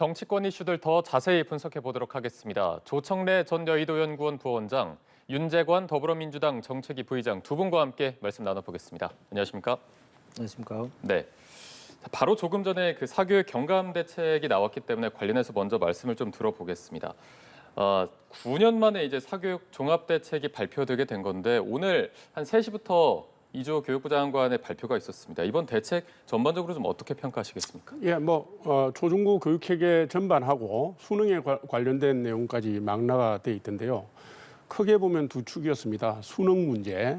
정치권 이슈들 더 자세히 분석해 보도록 하겠습니다. 조청래 전 여의도연구원 부원장, 윤재관 더불어민주당 정책위 부의장 두 분과 함께 말씀 나눠보겠습니다. 안녕하십니까? 안녕하십니까. 네. 자, 바로 조금 전에 그 사교육 경감 대책이 나왔기 때문에 관련해서 먼저 말씀을 좀 들어보겠습니다. 어, 9년 만에 이제 사교육 종합 대책이 발표되게 된 건데 오늘 한 3시부터 이주호 교육부 장관의 발표가 있었습니다. 이번 대책 전반적으로 좀 어떻게 평가하시겠습니까? 예, 뭐 어, 초중고 교육 체계 전반하고 수능에 과- 관련된 내용까지 망라가 돼 있던데요. 크게 보면 두 축이었습니다. 수능 문제,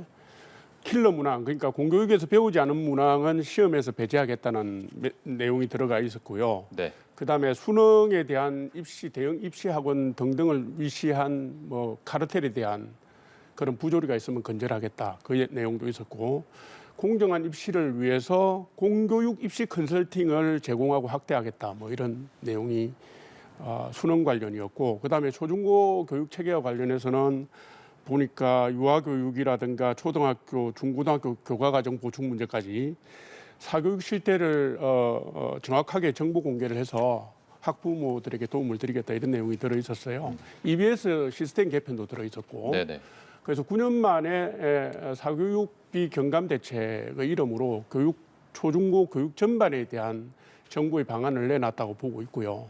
킬러 문항, 그러니까 공교육에서 배우지 않은 문항은 시험에서 배제하겠다는 매- 내용이 들어가 있었고요. 네. 그다음에 수능에 대한 입시 대형 입시 학원 등등을 위시한 뭐 카르텔에 대한 그런 부조리가 있으면 건절하겠다 그 예- 내용도 있었고 공정한 입시를 위해서 공교육 입시 컨설팅을 제공하고 확대하겠다 뭐 이런 내용이 어, 수능 관련이었고 그다음에 초중고 교육 체계와 관련해서는 보니까 유아교육이라든가 초등학교, 중고등학교 교과과정 보충 문제까지 사교육 실태를 어, 어, 정확하게 정보 공개를 해서 학부모들에게 도움을 드리겠다 이런 내용이 들어 있었어요. EBS 시스템 개편도 들어 있었고 네네. 그래서 9년 만에 에, 사교육비 경감 대책의 이름으로 교육 초중고 교육 전반에 대한 정부의 방안을 내놨다고 보고 있고요.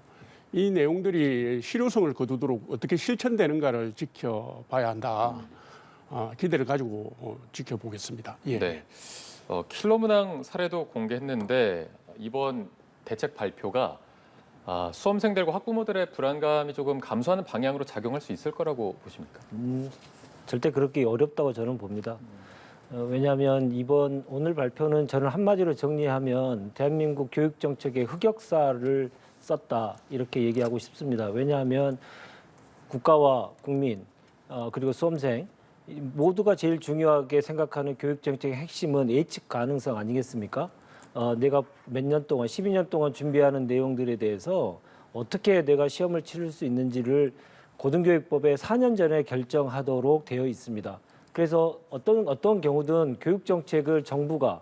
이 내용들이 실효성을 거두도록 어떻게 실천되는가를 지켜봐야 한다. 아, 기대를 가지고 어, 지켜보겠습니다. 예. 네. 어, 킬러 문항 사례도 공개했는데 이번 대책 발표가 아, 수험생들과 학부모들의 불안감이 조금 감소하는 방향으로 작용할 수 있을 거라고 보십니까? 음, 절대 그렇게 어렵다고 저는 봅니다. 어, 왜냐하면 이번 오늘 발표는 저는 한마디로 정리하면 대한민국 교육 정책의 흑역사를 썼다 이렇게 얘기하고 싶습니다. 왜냐하면 국가와 국민 어, 그리고 수험생 이 모두가 제일 중요하게 생각하는 교육 정책의 핵심은 예측 가능성 아니겠습니까? 어, 내가 몇 년 동안 12년 동안 준비하는 내용들에 대해서 어떻게 내가 시험을 치를 수 있는지를 고등교육법에 4년 전에 결정하도록 되어 있습니다. 그래서 어떤 어떤 경우든 교육 정책을 정부가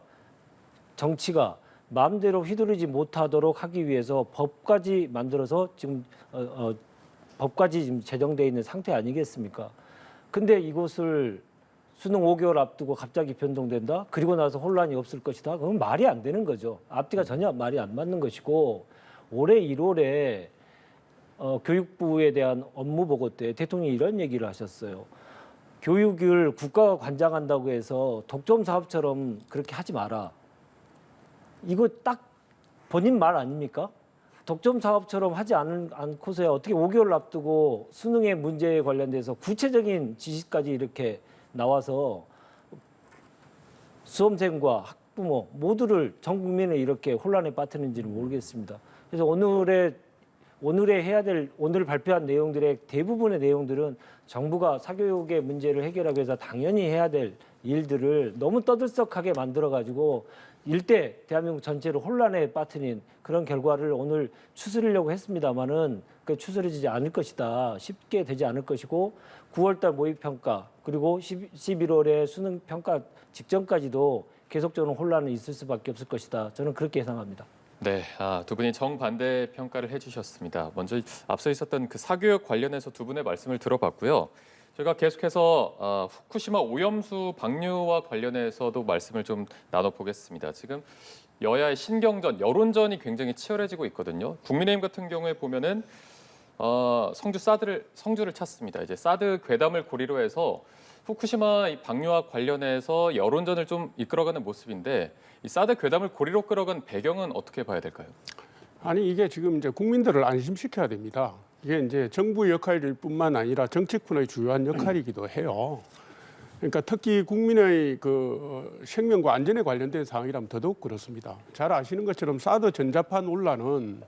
정치가 마음대로 휘두르지 못하도록 하기 위해서 법까지 만들어서 지금 어, 어, 법까지 지금 제정돼 있는 상태 아니겠습니까? 근데 이것을 수능 5개월 앞두고 갑자기 변동된다? 그리고 나서 혼란이 없을 것이다? 그건 말이 안 되는 거죠. 앞뒤가 전혀 말이 안 맞는 것이고 올해 1월에 어, 교육부에 대한 업무 보고 때 대통령이 이런 얘기를 하셨어요. 교육을 국가가 관장한다고 해서 독점 사업처럼 그렇게 하지 마라. 이거 딱 본인 말 아닙니까? 독점 사업처럼 하지 않은, 않고서야 어떻게 5개월 앞두고 수능의 문제에 관련돼서 구체적인 지시까지 이렇게 나와서 수험생과 학부모 모두를 전 국민을 이렇게 혼란에 빠뜨리는지는 모르겠습니다. 그래서 오늘의 오늘에 해야 될 오늘 발표한 내용들의 대부분의 내용들은 정부가 사교육의 문제를 해결하기 위해서 당연히 해야 될 일들을 너무 떠들썩하게 만들어 가지고 일대 대한민국 전체를 혼란에 빠뜨린 그런 결과를 오늘 추스리려고 했습니다마는 그 추스려지지 않을 것이다. 쉽게 되지 않을 것이고 9월달 모의 평가 그리고 11월에 수능 평가 직전까지도 계속적으로 혼란은 있을 수밖에 없을 것이다. 저는 그렇게 예상합니다. 네, 아, 두 분이 정반대 평가를 해주셨습니다. 먼저 앞서 있었던 그 사교육 관련해서 두 분의 말씀을 들어봤고요. 저희가 계속해서 아, 후쿠시마 오염수 방류와 관련해서도 말씀을 좀 나눠보겠습니다. 지금 여야의 신경전, 여론전이 굉장히 치열해지고 있거든요. 국민의힘 같은 경우에 보면은 어, 성주 사드를 성주를 찾습니다. 이제 사드 괴담을 고리로 해서 후쿠시마 이 방류와 관련해서 여론전을 좀 이끌어가는 모습인데 이 사드 괴담을 고리로 끌어간 배경은 어떻게 봐야 될까요? 아니 이게 지금 이제 국민들을 안심시켜야 됩니다. 이게 이제 정부의 역할일 뿐만 아니라 정치권의 주요한 역할이기도 해요. 그러니까 특히 국민의 그 어, 생명과 안전에 관련된 사항이라면 더더욱 그렇습니다. 잘 아시는 것처럼 사드 전자파 논란은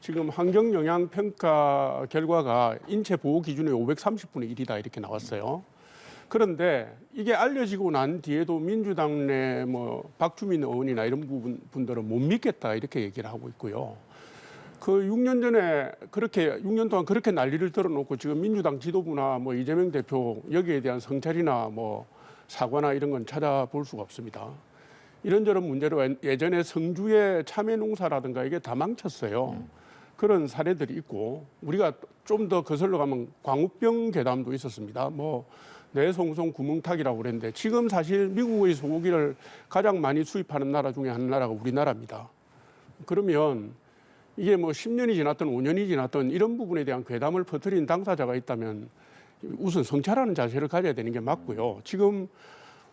지금 환경 영향 평가 결과가 인체 보호 기준의 530분의 1이다 이렇게 나왔어요. 그런데 이게 알려지고 난 뒤에도 민주당 내 뭐 박주민 의원이나 이런 부분 분들은 못 믿겠다 이렇게 얘기를 하고 있고요. 그 6년 전에 그렇게 6년 동안 그렇게 난리를 들어놓고 지금 민주당 지도부나 뭐 이재명 대표 여기에 대한 성찰이나 뭐 사과나 이런 건 찾아볼 수가 없습니다. 이런저런 문제로 예전에 성주의 참외 농사라든가 이게 다 망쳤어요. 그런 사례들이 있고 우리가 좀 더 거슬러 가면 광우병 괴담도 있었습니다. 뭐 뇌송송 구멍탁이라고 그랬는데 지금 사실 미국의 소고기를 가장 많이 수입하는 나라 중에 한 나라가 우리나라입니다. 그러면 이게 뭐 10년이 지났든 5년이 지났든 이런 부분에 대한 괴담을 퍼뜨린 당사자가 있다면 우선 성찰하는 자세를 가져야 되는 게 맞고요. 지금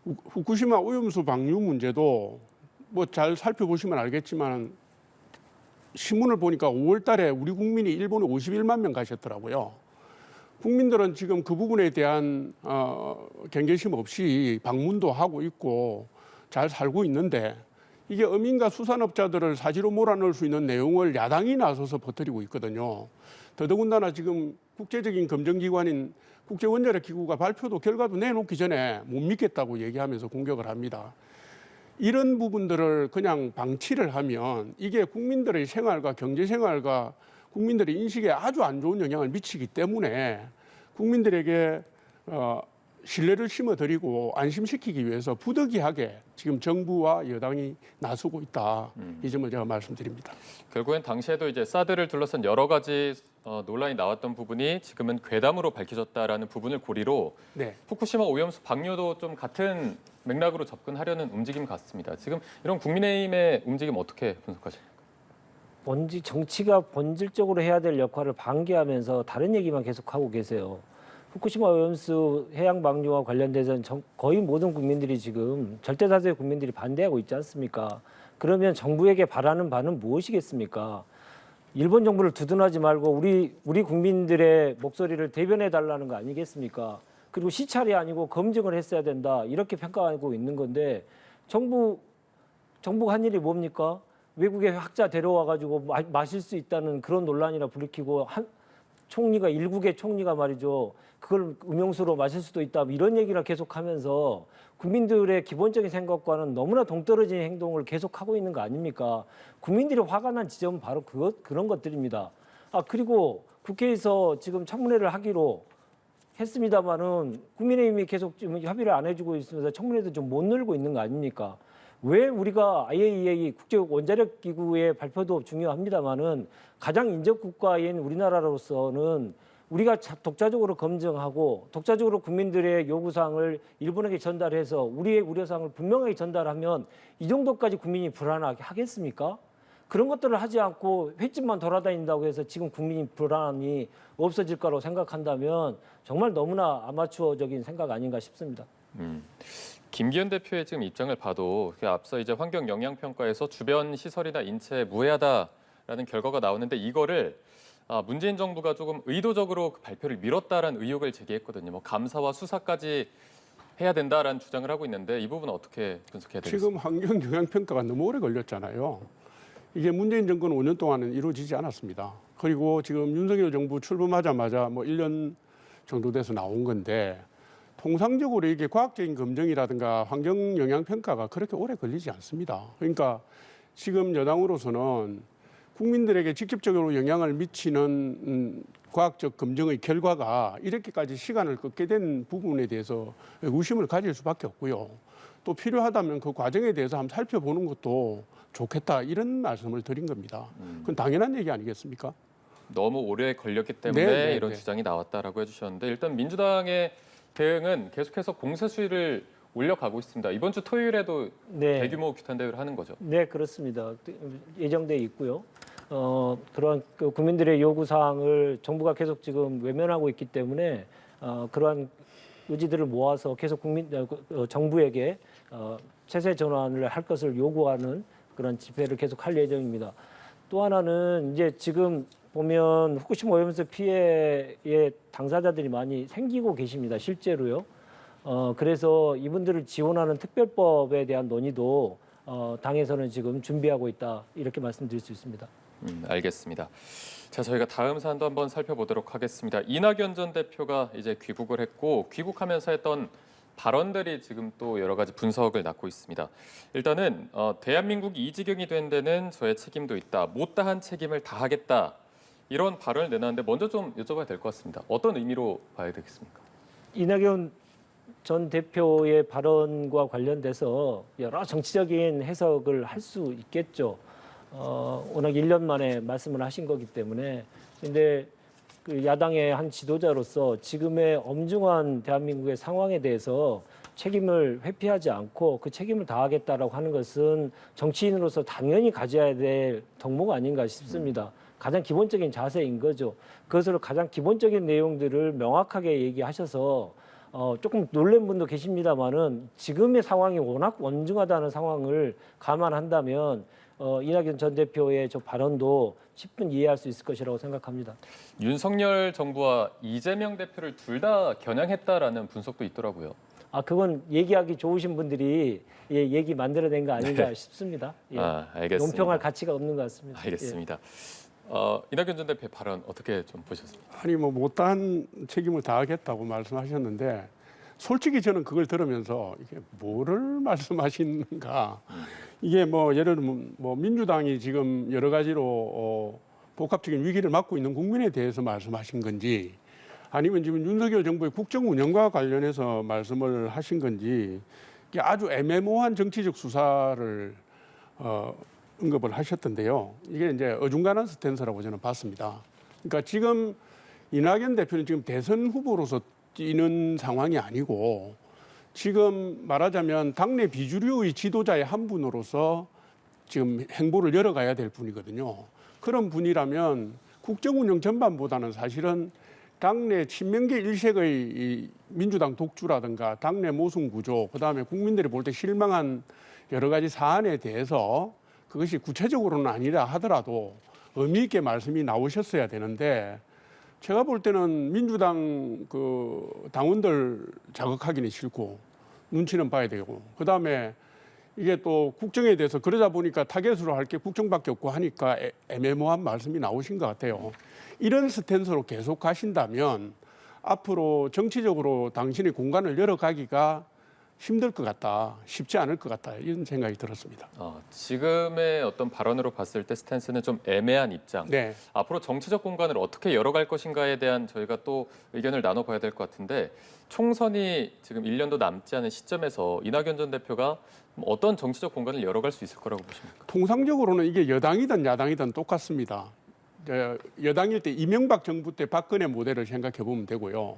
후- 후쿠시마 오염수 방류 문제도 뭐 잘 살펴보시면 알겠지만 신문을 보니까 5월 달에 우리 국민이 일본에 51만 명 가셨더라고요. 국민들은 지금 그 부분에 대한 어, 경계심 없이 방문도 하고 있고 잘 살고 있는데 이게 어민과 수산업자들을 사지로 몰아넣을 수 있는 내용을 야당이 나서서 퍼뜨리고 있거든요. 더더군다나 지금 국제적인 검증기관인 국제원자력기구가 발표도 결과도 내놓기 전에 못 믿겠다고 얘기하면서 공격을 합니다. 이런 부분들을 그냥 방치를 하면 이게 국민들의 생활과 경제 생활과 국민들의 인식에 아주 안 좋은 영향을 미치기 때문에 국민들에게 어, 신뢰를 심어드리고 안심시키기 위해서 부득이하게 지금 정부와 여당이 나서고 있다. 이 점을 제가 말씀드립니다. 결국엔 당시에도 이제 사드를 둘러싼 여러 가지 어, 논란이 나왔던 부분이 지금은 괴담으로 밝혀졌다라는 부분을 고리로 네. 후쿠시마 오염수 방류도 좀 같은 맥락으로 접근하려는 움직임 같습니다. 지금 이런 국민의힘의 움직임 어떻게 분석하십니까? 본질 정치가 본질적으로 해야 될 역할을 방기하면서 다른 얘기만 계속하고 계세요. 후쿠시마 오염수 해양 방류와 관련돼서는 정- 거의 모든 국민들이 지금 절대 다수의 국민들이 반대하고 있지 않습니까? 그러면 정부에게 바라는 바는 무엇이겠습니까? 일본 정부를 두둔하지 말고 우리 우리 국민들의 목소리를 대변해 달라는 거 아니겠습니까? 그리고 시찰이 아니고 검증을 했어야 된다 이렇게 평가하고 있는 건데 정부 정부가 한 일이 뭡니까? 외국의 학자 데려와 가지고 마, 마실 수 있다는 그런 논란이나 불리키고 한 총리가 일국의 총리가 말이죠. 그걸 음용수로 마실 수도 있다 뭐 이런 얘기를 계속하면서 국민들의 기본적인 생각과는 너무나 동떨어진 행동을 계속하고 있는 거 아닙니까? 국민들이 화가 난 지점은 바로 그것 그런 것들입니다. 아 그리고 국회에서 지금 청문회를 하기로 했습니다마는 국민의힘이 계속 지금 협의를 안 해주고 있으면서 청문회도 좀 못 늘고 있는 거 아닙니까? 왜 우리가 IAEA 국제 원자력 기구의 발표도 중요합니다마는 가장 인접 국가인 우리나라로서는 우리가 자- 독자적으로 검증하고 독자적으로 국민들의 요구사항을 일본에게 전달해서 우리의 우려사항을 분명하게 전달하면 이 정도까지 국민이 불안하게 하겠습니까? 그런 것들을 하지 않고 횟집만 돌아다닌다고 해서 지금 국민이 불안이 없어질 거라고 생각한다면 정말 너무나 아마추어적인 생각 아닌가 싶습니다. 음. 김기현 대표의 지금 입장을 봐도 그 앞서 이제 환경 영향 평가에서 주변 시설이나 인체에 무해하다라는 결과가 나오는데 이거를 아, 문재인 정부가 조금 의도적으로 그 발표를 미뤘다라는 의혹을 제기했거든요. 뭐 감사와 수사까지 해야 된다라는 주장을 하고 있는데 이 부분은 어떻게 분석해야 되겠습니까? 지금 환경 영향 평가가 너무 오래 걸렸잖아요. 이게 문재인 정권 5년 동안은 이루어지지 않았습니다. 그리고 지금 윤석열 정부 출범하자마자 뭐 1년 정도 돼서 나온 건데 통상적으로 이게 과학적인 검증이라든가 환경 영향 평가가 그렇게 오래 걸리지 않습니다. 그러니까 지금 여당으로서는 국민들에게 직접적으로 영향을 미치는 음, 과학적 검증의 결과가 이렇게까지 시간을 끄게 된 부분에 대해서 의구심을 가질 수밖에 없고요. 또 필요하다면 그 과정에 대해서 한번 살펴보는 것도 좋겠다 이런 말씀을 드린 겁니다. 그건 당연한 얘기 아니겠습니까? 너무 오래 걸렸기 때문에 네, 네, 이런 네. 주장이 나왔다라고 해주셨는데 일단 민주당의 대응은 계속해서 공세 수위를 올려가고 있습니다. 이번 주 토요일에도 네. 대규모 규탄 대회를 하는 거죠. 네, 그렇습니다. 예정돼 있고요. 어, 그런 그 국민들의 요구 사항을 정부가 계속 지금 외면하고 있기 때문에 어, 그러한 의지들을 모아서 계속 국민 어, 그, 어, 정부에게 어, 체세 전환을 할 것을 요구하는 그런 집회를 계속 할 예정입니다. 또 하나는 이제 지금 보면 후쿠시마 오염수 피해의 당사자들이 많이 생기고 계십니다. 실제로요. 어, 그래서 이분들을 지원하는 특별법에 대한 논의도 어, 당에서는 지금 준비하고 있다 이렇게 말씀드릴 수 있습니다. 음, 알겠습니다. 자, 저희가 다음 사안도 한번 살펴보도록 하겠습니다. 이낙연 전 대표가 이제 귀국을 했고 귀국하면서 했던 발언들이 지금 또 여러 가지 분석을 낳고 있습니다. 일단은 어, 대한민국이 이 지경이 된 데는 저의 책임도 있다. 못다한 책임을 다하겠다. 이런 발언을 내놨는데 먼저 좀 여쭤봐야 될 것 같습니다. 어떤 의미로 봐야 되겠습니까? 이낙연 전 대표의 발언과 관련돼서 여러 정치적인 해석을 할 수 있겠죠. 어, 워낙 1년 만에 말씀을 하신 거기 때문에 근데 그 야당의 한 지도자로서 지금의 엄중한 대한민국의 상황에 대해서 책임을 회피하지 않고 그 책임을 다하겠다라고 하는 것은 정치인으로서 당연히 가져야 될 덕목 아닌가 싶습니다. 가장 기본적인 자세인 거죠. 그것을 가장 기본적인 내용들을 명확하게 얘기하셔서 어, 조금 놀란 분도 계십니다만은 지금의 상황이 워낙 원중하다는 상황을 감안한다면 어, 이낙연 전 대표의 저 발언도 10분 이해할 수 있을 것이라고 생각합니다. 윤석열 정부와 이재명 대표를 둘 다 겨냥했다라는 분석도 있더라고요. 아 그건 얘기하기 좋으신 분들이 예, 얘기 만들어낸 거 아닌가 싶습니다. 예. 네. 아, 알겠습니다. 논평할 가치가 없는 것 같습니다. 예. 알겠습니다. 어, 이낙연 전 대표 발언 어떻게 좀 보셨습니까? 아니 뭐 못다한 책임을 다하겠다고 말씀하셨는데 솔직히 저는 그걸 들으면서 이게 뭐를 말씀하시는가 이게 뭐 예를 들면 뭐 민주당이 지금 여러 가지로 어, 복합적인 위기를 맞고 있는 국민에 대해서 말씀하신 건지 아니면 지금 윤석열 정부의 국정 운영과 관련해서 말씀을 하신 건지 이게 아주 애매모호한 정치적 수사를 어, 언급을 하셨던데요. 이게 이제 어중간한 스탠스라고 저는 봤습니다. 그러니까 지금 이낙연 대표는 지금 대선 후보로서 뛰는 상황이 아니고 지금 말하자면 당내 비주류의 지도자의 한 분으로서 지금 행보를 열어가야 될 분이거든요. 그런 분이라면 국정 운영 전반보다는 사실은 당내 친명계 일색의 이 민주당 독주라든가 당내 모순 구조, 그다음에 국민들이 볼 때 실망한 여러 가지 사안에 대해서 그것이 구체적으로는 아니라 하더라도 의미 있게 말씀이 나오셨어야 되는데 제가 볼 때는 민주당 그 당원들 자극하기는 싫고 눈치는 봐야 되고 그다음에 이게 또 국정에 대해서 그러다 보니까 타겟으로 할 게 국정밖에 없고 하니까 애- 애매모호한 말씀이 나오신 것 같아요. 이런 스탠스로 계속 가신다면 앞으로 정치적으로 당신의 공간을 열어가기가 힘들 것 같다, 쉽지 않을 것 같다 이런 생각이 들었습니다. 어, 지금의 어떤 발언으로 봤을 때 스탠스는 좀 애매한 입장. 네, 앞으로 정치적 공간을 어떻게 열어갈 것인가에 대한 저희가 또 의견을 나눠봐야 될 것 같은데 총선이 지금 1년도 남지 않은 시점에서 이낙연 전 대표가 뭐 어떤 정치적 공간을 열어갈 수 있을 거라고 보십니까? 통상적으로는 이게 여당이든 야당이든 똑같습니다. 저, 여당일 때 이명박 정부 때 박근혜 모델을 생각해 보면 되고요.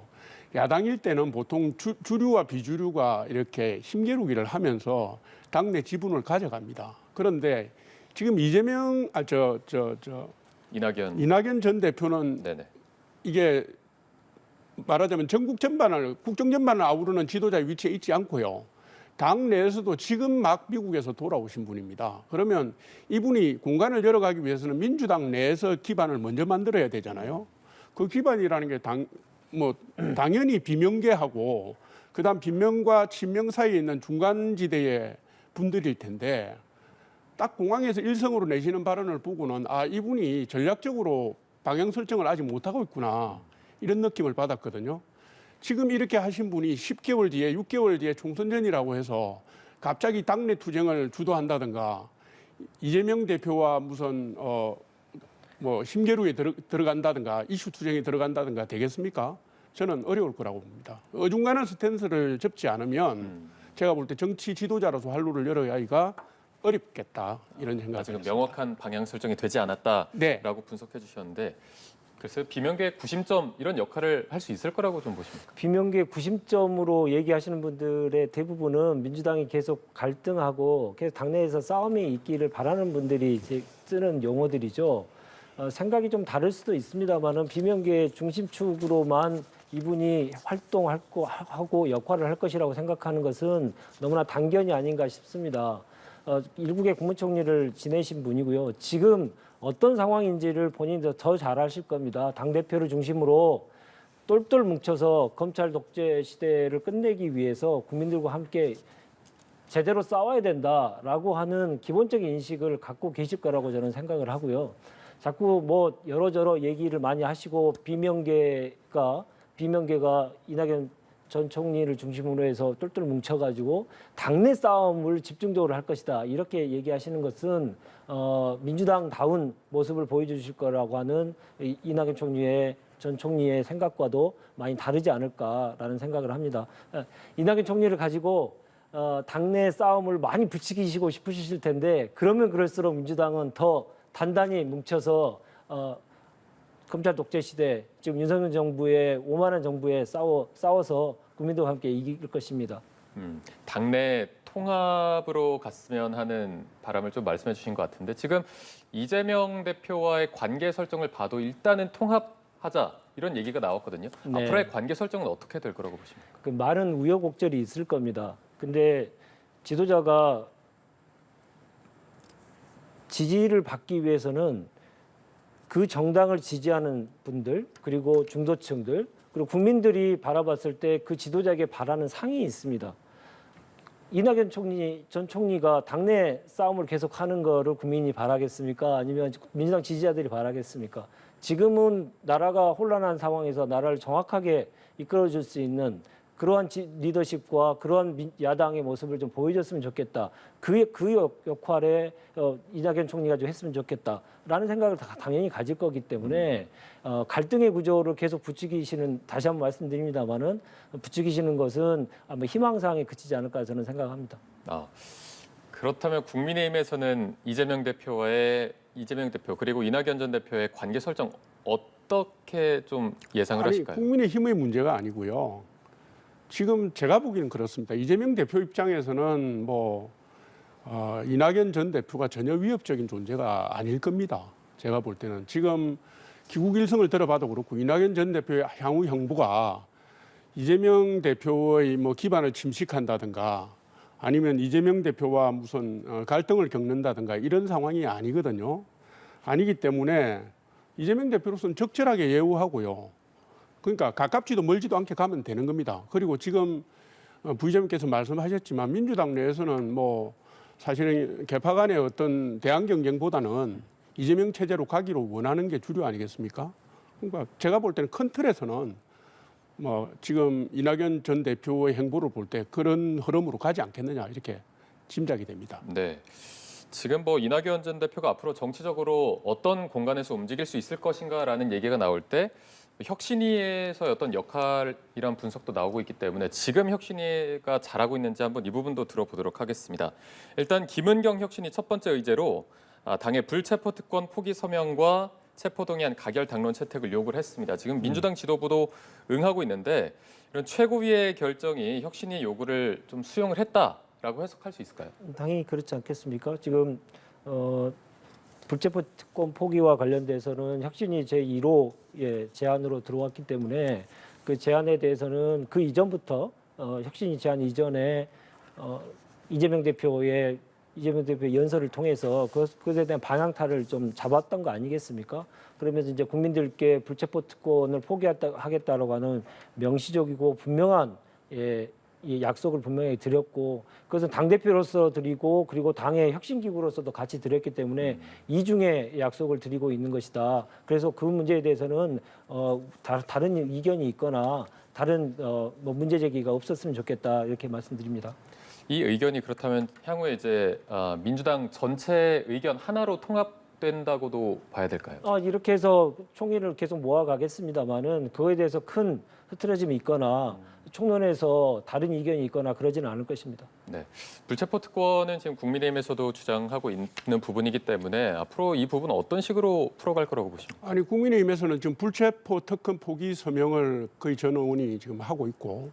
야당일 때는 보통 주, 주류와 비주류가 이렇게 힘겨루기를 하면서 당내 지분을 가져갑니다. 그런데 지금 이재명 아 저 저 저 이낙연. 이낙연 전 대표는 네네. 이게 말하자면 전국 전반을 국정 전반을 아우르는 지도자의 위치에 있지 않고요. 당 내에서도 지금 막 미국에서 돌아오신 분입니다. 그러면 이분이 공간을 열어가기 위해서는 민주당 내에서 기반을 먼저 만들어야 되잖아요. 그 기반이라는 게 당 뭐 당연히 비명계하고 그다음 비명과 친명 사이에 있는 중간지대의 분들일 텐데 딱 공항에서 일성으로 내시는 발언을 보고는 아 이분이 전략적으로 방향 설정을 아직 못하고 있구나 이런 느낌을 받았거든요. 지금 이렇게 하신 분이 10개월 뒤에 6개월 뒤에 총선전이라고 해서 갑자기 당내 투쟁을 주도한다든가 이재명 대표와 무슨 어뭐 힘겨루에 들어, 들어간다든가 이슈 투쟁에 들어간다든가 되겠습니까? 저는 어려울 거라고 봅니다. 어중간한 스탠스를 접지 않으면 음, 제가 볼 때 정치 지도자로서 활로를 열어야기가 어렵겠다 이런 생각이 듭니다. 명확한 방향 설정이 되지 않았다라고 네. 분석해 주셨는데 글쎄요 비명계 구심점 이런 역할을 할 수 있을 거라고 좀 보십니까? 비명계 구심점으로 얘기하시는 분들의 대부분은 민주당이 계속 갈등하고 계속 당내에서 싸움이 있기를 바라는 분들이 이제 쓰는 용어들이죠. 어, 생각이 좀 다를 수도 있습니다만은 비명계 중심축으로만 이분이 활동할 거 하고 역할을 할 것이라고 생각하는 것은 너무나 단견이 아닌가 싶습니다. 어, 일국의 국무총리를 지내신 분이고요. 지금 어떤 상황인지를 본인도 더잘 아실 겁니다. 당 대표를 중심으로 똘똘 뭉쳐서 검찰 독재 시대를 끝내기 위해서 국민들과 함께 제대로 싸워야 된다라고 하는 기본적인 인식을 갖고 계실 거라고 저는 생각을 하고요. 자꾸 뭐 여러저러 얘기를 많이 하시고 비명계가 비명계가 이낙연 전 총리를 중심으로 해서 똘똘 뭉쳐가지고 당내 싸움을 집중적으로 할 것이다 이렇게 얘기하시는 것은 어, 민주당다운 모습을 보여주실 거라고 하는 이- 이낙연 총리의 전 총리의 생각과도 많이 다르지 않을까라는 생각을 합니다. 에, 이낙연 총리를 가지고 어, 당내 싸움을 많이 부추기시고 싶으실 텐데 그러면 그럴수록 민주당은 더 단단히 뭉쳐서 어, 검찰 독재 시대 지금 윤석열 정부의 오만한 정부에 싸워 싸워서 국민들과 함께 이길 것입니다. 음, 당내 통합으로 갔으면 하는 바람을 좀 말씀해 주신 것 같은데 지금 이재명 대표와의 관계 설정을 봐도 일단은 통합하자 이런 얘기가 나왔거든요. 네. 앞으로의 관계 설정은 어떻게 될 거라고 보십니까? 그 많은 우여곡절이 있을 겁니다. 근데 지도자가 지지를 받기 위해서는 그 정당을 지지하는 분들 그리고 중도층들 그리고 국민들이 바라봤을 때 그 지도자에게 바라는 상이 있습니다. 이낙연 총리 전 총리가 당내 싸움을 계속하는 거를 국민이 바라겠습니까? 아니면 민주당 지지자들이 바라겠습니까? 지금은 나라가 혼란한 상황에서 나라를 정확하게 이끌어줄 수 있는 그러한 지- 리더십과 그러한 민- 야당의 모습을 좀 보여줬으면 좋겠다. 그, 그 역- 역할에 어, 이낙연 총리가 좀 했으면 좋겠다라는 생각을 다- 당연히 가질 거기 때문에 어, 갈등의 구조를 계속 부추기시는 다시 한번 말씀드립니다만은 부추기시는 것은 아마 희망사항에 그치지 않을까 저는 생각합니다. 아, 그렇다면 국민의힘에서는 이재명 대표와의 이재명 대표 그리고 이낙연 전 대표의 관계 설정 어떻게 좀 예상을 아니 하실까요? 국민의힘의 문제가 아니고요. 지금 제가 보기에는 그렇습니다. 이재명 대표 입장에서는 뭐 어, 이낙연 전 대표가 전혀 위협적인 존재가 아닐 겁니다. 제가 볼 때는 지금 기국 일성을 들어봐도 그렇고 이낙연 전 대표의 향후 형부가 이재명 대표의 뭐 기반을 침식한다든가 아니면 이재명 대표와 무슨 어, 갈등을 겪는다든가 이런 상황이 아니거든요. 아니기 때문에 이재명 대표로서는 적절하게 예우하고요. 그러니까 가깝지도 멀지도 않게 가면 되는 겁니다. 그리고 지금 어, 부의장님께서 말씀하셨지만 민주당 내에서는 뭐 사실은 개파 간의 어떤 대안 경쟁보다는 이재명 체제로 가기로 원하는 게 주류 아니겠습니까? 그러니까 제가 볼 때는 큰 틀에서는 뭐 지금 이낙연 전 대표의 행보를 볼 때 그런 흐름으로 가지 않겠느냐 이렇게 짐작이 됩니다. 네. 지금 뭐 이낙연 전 대표가 앞으로 정치적으로 어떤 공간에서 움직일 수 있을 것인가라는 얘기가 나올 때 혁신위에서의 어떤 역할이란 분석도 나오고 있기 때문에 지금 혁신위가 잘하고 있는지 한번 이 부분도 들어보도록 하겠습니다. 일단 김은경 혁신위 첫 번째 의제로 아, 당의 불체포 특권 포기 서명과 체포 동의안 가결 당론 채택을 요구를 했습니다. 지금 민주당 지도부도 응하고 있는데 이런 최고위의 결정이 혁신위 요구를 좀 수용을 했다라고 해석할 수 있을까요? 당연히 그렇지 않겠습니까? 지금 어, 불체포 특권 포기와 관련돼서는 혁신이 제 1호의 제안으로 들어왔기 때문에 그 제안에 대해서는 그 이전부터 어, 혁신이 제안 이전에 어, 이재명 대표의 이재명 대표 연설을 통해서 그, 그것에 대한 방향타를 좀 잡았던 거 아니겠습니까? 그러면서 이제 국민들께 불체포 특권을 포기하겠다라고 하는 명시적이고 분명한 예, 이 약속을 분명히 드렸고 그것은 당 대표로서 드리고 그리고 당의 혁신 기구로서도 같이 드렸기 때문에 이중의 약속을 드리고 있는 것이다. 그래서 그 문제에 대해서는 어, 다, 다른 이견이 있거나 다른 어, 뭐 문제 제기가 없었으면 좋겠다 이렇게 말씀드립니다. 이 의견이 그렇다면 향후에 이제 아, 민주당 전체 의견 하나로 통합 된다고도 봐야 될까요? 아, 이렇게 해서 총리를 계속 모아가겠습니다만은 그거에 대해서 큰 흐트러짐이 있거나 총론에서 다른 이견이 있거나 그러지는 않을 것입니다. 네, 불체포 특권은 지금 국민의힘에서도 주장하고 있는 부분이기 때문에 앞으로 이 부분 어떤 식으로 풀어갈 거라고 보십니까? 아니 국민의힘에서는 지금 불체포 특권 포기 서명을 거의 전 의원이 지금 하고 있고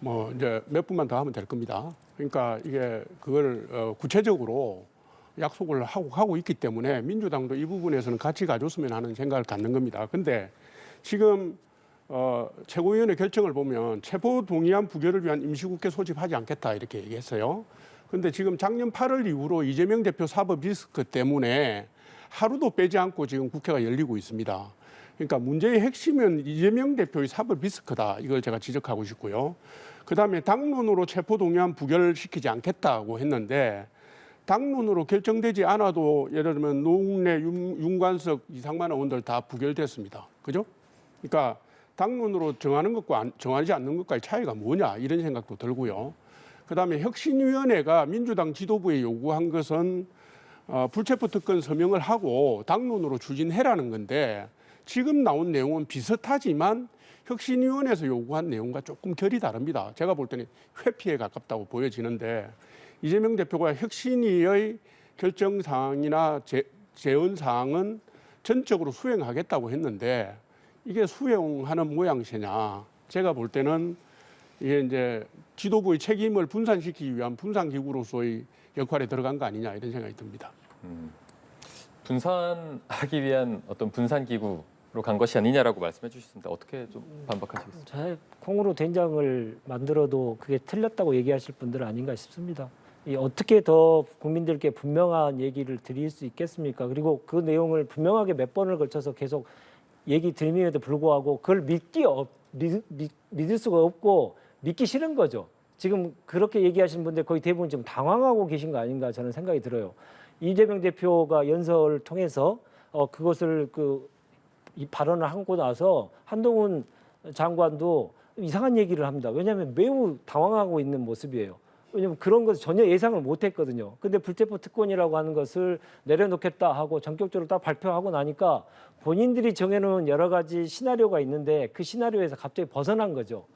뭐 이제 몇 분만 더 하면 될 겁니다. 그러니까 이게 그걸 어, 구체적으로 약속을 하고 하고 있기 때문에 민주당도 이 부분에서는 같이 가줬으면 하는 생각을 갖는 겁니다. 근데 지금 어, 최고위원회 결정을 보면 체포 동의안 부결을 위한 임시국회 소집하지 않겠다 이렇게 얘기했어요. 근데 지금 작년 8월 이후로 이재명 대표 사법 리스크 때문에 하루도 빼지 않고 지금 국회가 열리고 있습니다. 그러니까 문제의 핵심은 이재명 대표의 사법 리스크다. 이걸 제가 지적하고 싶고요. 그다음에 당론으로 체포 동의안 부결시키지 않겠다고 했는데 당론으로 결정되지 않아도 예를 들면 노웅래, 윤- 윤관석, 이상만 의원들 다 부결됐습니다. 그죠? 그러니까 당론으로 정하는 것과 안- 정하지 않는 것과의 차이가 뭐냐 이런 생각도 들고요. 그다음에 혁신위원회가 민주당 지도부에 요구한 것은 어, 불체포 특권 서명을 하고 당론으로 추진해라는 건데 지금 나온 내용은 비슷하지만 혁신위원회에서 요구한 내용과 조금 결이 다릅니다. 제가 볼 때는 회피에 가깝다고 보여지는데 이재명 대표가 혁신위의 결정 사항이나 제, 재원 사항은 전적으로 수행하겠다고 했는데 이게 수행하는 모양새냐? 제가 볼 때는 이게 이제 지도부의 책임을 분산시키기 위한 분산기구로서의 역할에 들어간 거 아니냐 이런 생각이 듭니다. 분산하기 위한 어떤 분산 기구 로 간 것이 아니냐라고 말씀해 주셨습니다. 어떻게 좀 반박하시겠습니까? 자, 콩으로 된장을 만들어도 그게 틀렸다고 얘기하실 분들은 아닌가 싶습니다. 이 어떻게 더 국민들께 분명한 얘기를 드릴 수 있겠습니까? 그리고 그 내용을 분명하게 몇 번을 걸쳐서 계속 얘기 드림에도 불구하고 그걸 믿기 없, 믿, 믿, 믿 을 수가 없고 믿기 싫은 거죠. 지금 그렇게 얘기하시는 분들 거의 대부분 지금 당황하고 계신 거 아닌가 저는 생각이 들어요. 이재명 대표가 연설을 통해서 어, 그것을 그 이 발언을 하고 나서 한동훈 장관도 이상한 얘기를 합니다. 왜냐하면 매우 당황하고 있는 모습이에요. 왜냐하면 그런 것을 전혀 예상을 못 했거든요. 근데 불체포 특권이라고 하는 것을 내려놓겠다 하고 전격적으로 딱 발표하고 나니까 본인들이 정해놓은 여러 가지 시나리오가 있는데 그 시나리오에서 갑자기 벗어난 거죠.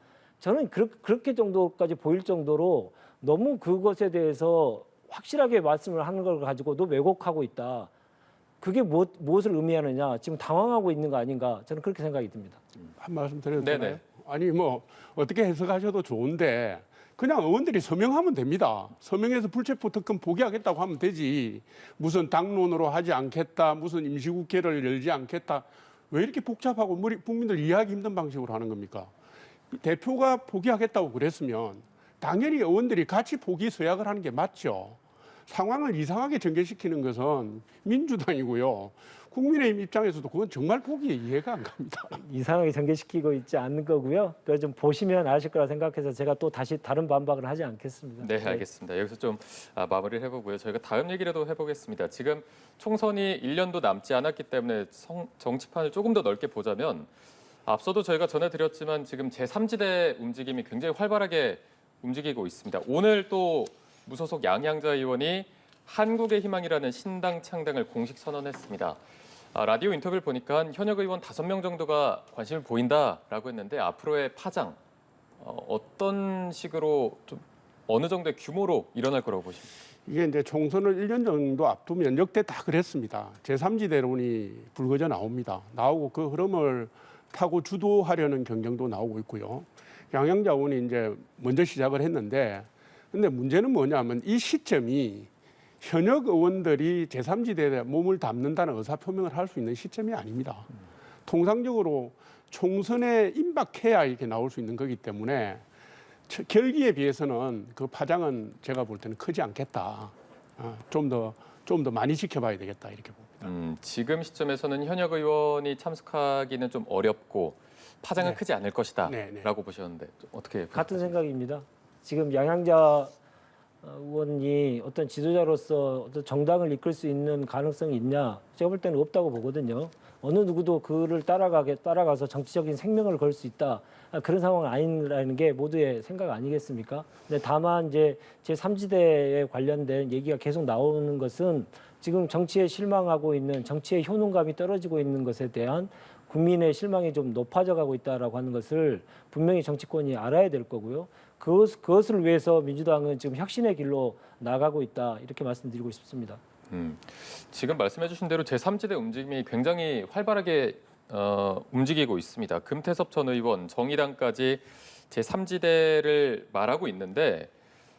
저는 그렇- 그렇게 정도까지 보일 정도로 너무 그것에 대해서 확실하게 말씀을 하는 걸 가지고도 왜곡하고 있다. 그게 무엇, 무엇을 의미하느냐 지금 당황하고 있는 거 아닌가 저는 그렇게 생각이 듭니다. 한 말씀 드려도 되나요? 아니 뭐 어떻게 해석하셔도 좋은데 그냥 의원들이 서명하면 됩니다. 서명해서 불체포 특권 포기하겠다고 하면 되지. 무슨 당론으로 하지 않겠다. 무슨 임시국회를 열지 않겠다. 왜 이렇게 복잡하고 머리 국민들 이해하기 힘든 방식으로 하는 겁니까? 대표가 포기하겠다고 그랬으면 당연히 의원들이 같이 포기 서약을 하는 게 맞죠. 상황을 이상하게 전개시키는 것은 민주당이고요. 국민의힘 입장에서도 그건 정말 보기에 이해가 안 갑니다. 이상하게 전개시키고 있지 않는 거고요. 그걸 좀 보시면 아실 거라 생각해서 제가 또 다시 다른 반박을 하지 않겠습니다. 네, 알겠습니다. 여기서 좀 아, 마무리를 해보고요. 저희가 다음 얘기라도 해보겠습니다. 지금 총선이 1년도 남지 않았기 때문에 성- 정치판을 조금 더 넓게 보자면 앞서도 저희가 전해드렸지만 지금 제3지대 움직임이 굉장히 활발하게 움직이고 있습니다. 오늘 또 무소속 양양자 의원이 한국의 희망이라는 신당 창당을 공식 선언했습니다. 아, 라디오 인터뷰를 보니까 현역 의원 5명 정도가 관심을 보인다라고 했는데 앞으로의 파장 어, 어떤 식으로 좀 어느 정도의 규모로 일어날 거라고 보십니까? 이게 이제 총선을 1년 정도 앞두면 역대 다 그랬습니다. 제3지대론이 불거져 나옵니다. 나오고 그 흐름을 타고 주도하려는 경쟁도 나오고 있고요. 양양자원이 이제 먼저 시작을 했는데 근데 문제는 뭐냐면 이 시점이 현역 의원들이 제3지대에 몸을 담는다는 의사표명을 할 수 있는 시점이 아닙니다. 통상적으로 총선에 임박해야 이렇게 나올 수 있는 거기 때문에 처- 결기에 비해서는 그 파장은 제가 볼 때는 크지 않겠다. 아, 좀더 좀 더 많이 지켜봐야 되겠다 이렇게 봅니다. 음, 지금 시점에서는 현역 의원이 참석하기는 좀 어렵고 파장은 네. 크지 않을 것이다라고 네, 네. 보셨는데 좀 어떻게 같은 생각입니다. 지금 양양자 어, 의원이 어떤 지도자로서 어떤 정당을 이끌 수 있는 가능성이 있냐? 제가 볼 때는 없다고 보거든요. 어느 누구도 그를 따라가게 따라가서 정치적인 생명을 걸 수 있다 아, 그런 상황은 아니라는 게 모두의 생각 아니겠습니까? 근데 다만 이제 제 3지대에 관련된 얘기가 계속 나오는 것은 지금 정치에 실망하고 있는 정치의 효능감이 떨어지고 있는 것에 대한 국민의 실망이 좀 높아져 가고 있다라고 하는 것을 분명히 정치권이 알아야 될 거고요. 그것, 그것을 위해서 민주당은 지금 혁신의 길로 나가고 있다 이렇게 말씀드리고 싶습니다. 음, 지금 말씀해주신 대로 제3지대 움직임이 굉장히 활발하게 어, 움직이고 있습니다. 금태섭 전 의원, 정의당까지 제3지대를 말하고 있는데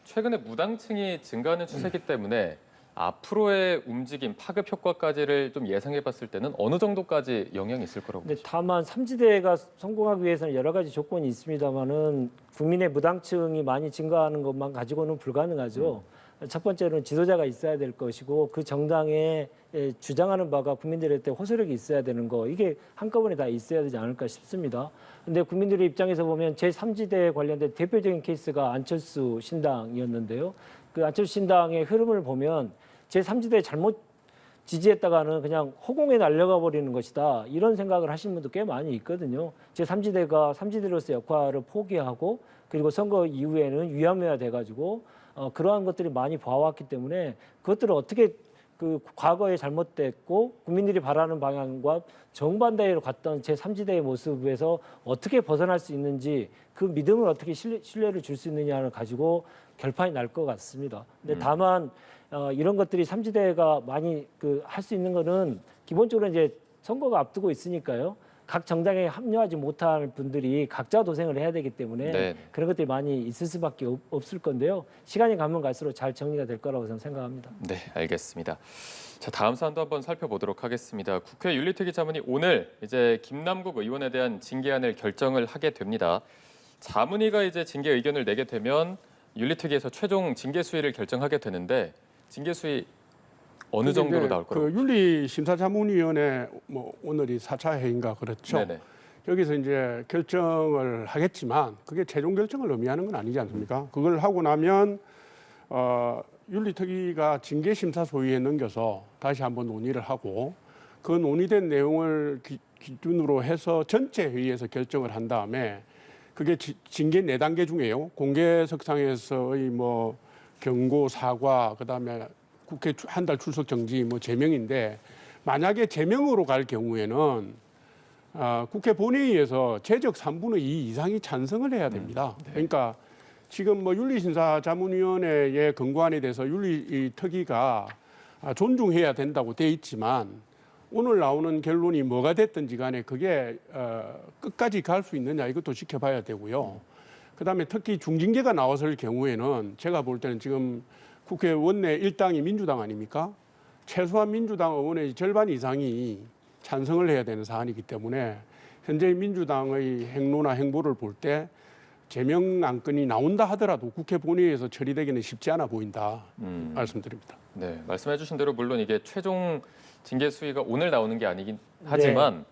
최근에 무당층이 증가하는 추세이기 때문에 앞으로의 움직임, 파급 효과까지를 좀 예상해 봤을 때는 어느 정도까지 영향이 있을 거라고 근데 보십니까? 다만 삼지대가 성공하기 위해서는 여러 가지 조건이 있습니다만은 국민의 무당층이 많이 증가하는 것만 가지고는 불가능하죠. 첫 번째로는 지도자가 있어야 될 것이고 그 정당에 에, 주장하는 바가 국민들한테 호소력이 있어야 되는 거 이게 한꺼번에 다 있어야 되지 않을까 싶습니다. 근데 국민들의 입장에서 보면 제3지대에 관련된 대표적인 케이스가 안철수 신당이었는데요. 그 안철수 신당의 흐름을 보면 제3지대 잘못 지지했다가는 그냥 허공에 날려가 버리는 것이다. 이런 생각을 하시는 분도 꽤 많이 있거든요. 제 3지대가 3지대로서 역할을 포기하고 그리고 선거 이후에는 위험해야 돼가지고 어, 그러한 것들이 많이 봐왔기 때문에 그것들을 어떻게 그 과거에 잘못됐고 국민들이 바라는 방향과 정반대로 갔던 제 3지대의 모습에서 어떻게 벗어날 수 있는지 그 믿음을 어떻게 신뢰, 신뢰를 줄 수 있느냐를 가지고 결판이 날 것 같습니다. 근데 다만 어, 이런 것들이 3지대가 많이 그 할 수 있는 거는 기본적으로 이제 선거가 앞두고 있으니까요. 각 정당에 합류하지 못할 분들이 각자 도생을 해야 되기 때문에 네. 그런 것들이 많이 있을 수밖에 없, 없을 건데요. 시간이 가면 갈수록 잘 정리가 될 거라고 저는 생각합니다. 네, 알겠습니다. 자, 다음 사안도 한번 살펴보도록 하겠습니다. 국회 윤리특위 자문이 오늘 이제 김남국 의원에 대한 징계안을 결정을 하게 됩니다. 자문위가 이제 징계 의견을 내게 되면 윤리특위에서 최종 징계 수위를 결정하게 되는데 징계 수위 어느 정도로 나올 거라고? 그 윤리심사자문위원회 뭐 오늘이 4차 회의인가 그렇죠. 네네. 여기서 이제 결정을 하겠지만 그게 최종 결정을 의미하는 건 아니지 않습니까? 그걸 하고 나면 어, 윤리특위가 징계 심사 소위에 넘겨서 다시 한번 논의를 하고 그 논의된 내용을 기, 기준으로 해서 전체 회의에서 결정을 한 다음에 그게 지, 징계 네 단계 중에요. 공개석상에서의 뭐 경고, 사과, 그다음에 국회 한 달 출석 정지, 뭐 제명인데 만약에 제명으로 갈 경우에는 아, 국회 본회의에서 최적 3분의 2 이상이 찬성을 해야 됩니다. 그러니까 지금 뭐 윤리심사 자문위원회의 권고안에 대해서 윤리 특위가 아, 존중해야 된다고 돼 있지만 오늘 나오는 결론이 뭐가 됐든지 간에 그게 어, 끝까지 갈 수 있느냐 이것도 지켜봐야 되고요. 그다음에 특히 중징계가 나왔을 경우에는 제가 볼 때는 지금 국회 원내 일당이 민주당 아닙니까? 최소한 민주당 의원의 절반 이상이 찬성을 해야 되는 사안이기 때문에 현재 민주당의 행로나 행보를 볼 때 제명 안건이 나온다 하더라도 국회 본회의에서 처리되기는 쉽지 않아 보인다 음, 말씀드립니다. 네, 말씀해 주신 대로 물론 이게 최종 징계 수위가 오늘 나오는 게 아니긴 하지만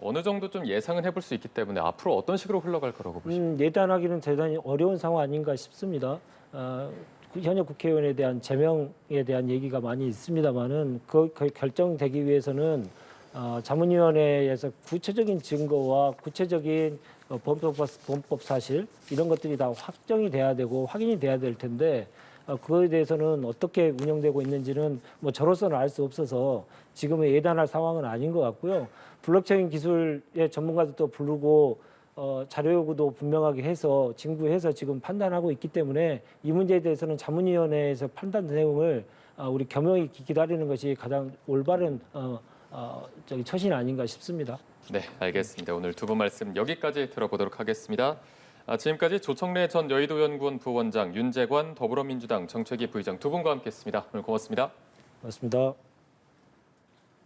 어느 정도 좀 예상은 해볼 수 있기 때문에 앞으로 어떤 식으로 흘러갈 거라고 보십니까? 음, 예단하기는 대단히 어려운 상황 아닌가 싶습니다. 어, 그 현역 국회의원에 대한 제명에 대한 얘기가 많이 있습니다만은 그, 그 결정되기 위해서는 어, 자문위원회에서 구체적인 증거와 구체적인 어, 범법, 범법 사실 이런 것들이 다 확정이 돼야 되고 확인이 돼야 될 텐데 어, 그거에 대해서는 어떻게 운영되고 있는지는 뭐 저로서는 알 수 없어서 지금은 예단할 상황은 아닌 것 같고요. 블록체인 기술의 전문가들도 부르고 어, 자료 요구도 분명하게 해서 징구해서 지금 판단하고 있기 때문에 이 문제에 대해서는 자문위원회에서 판단 내용을 어, 우리 기- 기다리는 것이 가장 올바른 어, 어, 저기 처신 아닌가 싶습니다. 네, 알겠습니다. 오늘 두 분 말씀 여기까지 들어보도록 하겠습니다. 아, 지금까지 조청래 전 여의도연구원 부원장, 윤재관 더불어민주당 정책위 부의장 두 분과 함께했습니다. 오늘 고맙습니다. 고맙습니다.